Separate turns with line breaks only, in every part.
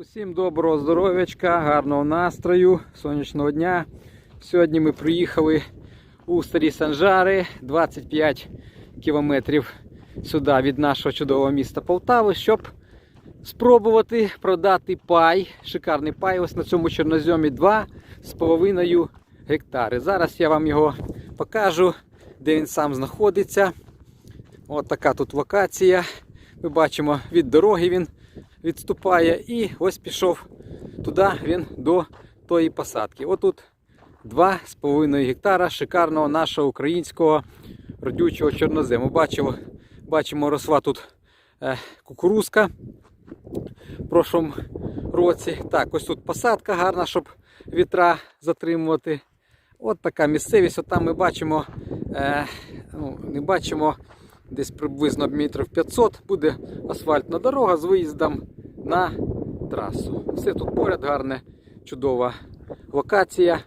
Усім доброго здоров'ячка, гарного настрою, сонячного дня. Сьогодні ми приїхали у старі Санжари 25 кілометрів сюди від нашого чудового міста Полтави, щоб спробувати продати пай. Шикарний пай. Ось на цьому чорноземі 2,5 гектари. Зараз я вам його покажу, де він сам знаходиться. От така тут локація. Ми бачимо від дороги він відступає і ось пішов туди він до тої посадки. Отут 2,5 гектара шикарного нашого українського родючого чорнозему. Бачимо, бачимо росла тут е, кукурузка в прошлому році. Так, ось тут посадка гарна, щоб вітра затримувати. От така місцевість. От там ми бачимо, е, ну, не бачимо десь приблизно метрів 500 буде асфальтна дорога з виїздом на трасу. Все тут поряд гарне, чудова локація.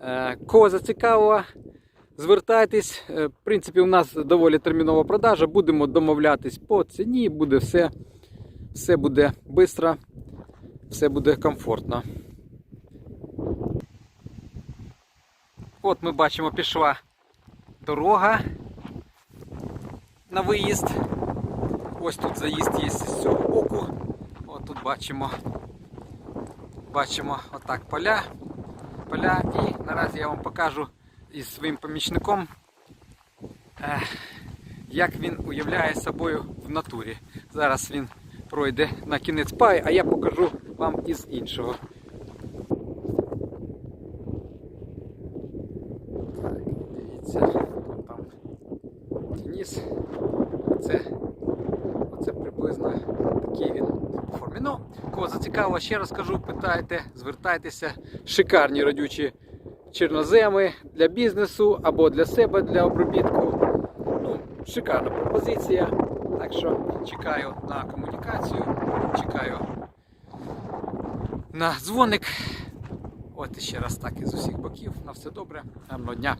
Е, Кого зацікавило, звертайтесь. Е, В принципі, у нас доволі термінова продажа. Будемо домовлятись по ціні, буде все, все буде швидко, все буде комфортно. От ми бачимо, пішла дорога на виїзд. Ось тут заїзд є з цього боку. От тут бачимо, бачимо отак поля. Поля. І наразі я вам покажу із своїм помічником, е, як він уявляє собою в натурі. Зараз він пройде на кінець пай, а я покажу вам із іншого. Так, дивіться, там Денис. Приблизно такий він по формі. Ну, кого зацікавило, ще раз кажу, питайте, звертайтеся. Шикарні родючі чорноземи для бізнесу або для себе для обробітку. Ну, шикарна пропозиція. Так що чекаю на комунікацію, чекаю на дзвоник. От і ще раз так із усіх боків. На все добре, гарного дня.